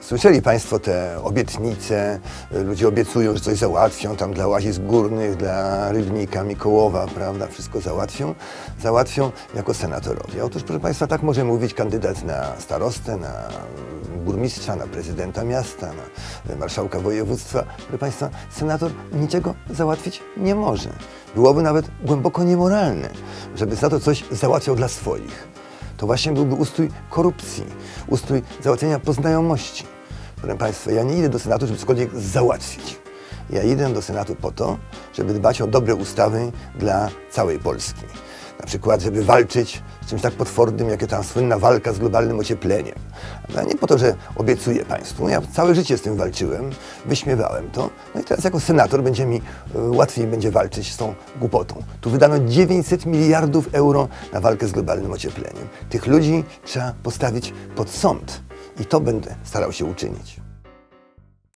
Słyszeli Państwo te obietnice, ludzie obiecują, że coś załatwią tam dla łazisk górnych, dla Rybnika, Mikołowa, prawda, wszystko załatwią. Załatwią jako senatorowie. Otóż, proszę Państwa, tak może mówić kandydat na starostę, na burmistrza, na prezydenta miasta, na marszałka województwa. Proszę Państwa, senator niczego załatwić nie może. Byłoby nawet głęboko niemoralne, żeby senator coś załatwiał dla swoich to właśnie byłby ustrój korupcji, ustrój załatwienia poznajomości. Proszę Państwa, ja nie idę do Senatu, żeby cokolwiek załatwić. Ja idę do Senatu po to, żeby dbać o dobre ustawy dla całej Polski. Na przykład, żeby walczyć z czymś tak potwornym, jak ta słynna walka z globalnym ociepleniem. A nie po to, że obiecuję Państwu. Ja całe życie z tym walczyłem, wyśmiewałem to. No i teraz jako senator będzie mi e, łatwiej będzie walczyć z tą głupotą. Tu wydano 900 miliardów euro na walkę z globalnym ociepleniem. Tych ludzi trzeba postawić pod sąd. I to będę starał się uczynić.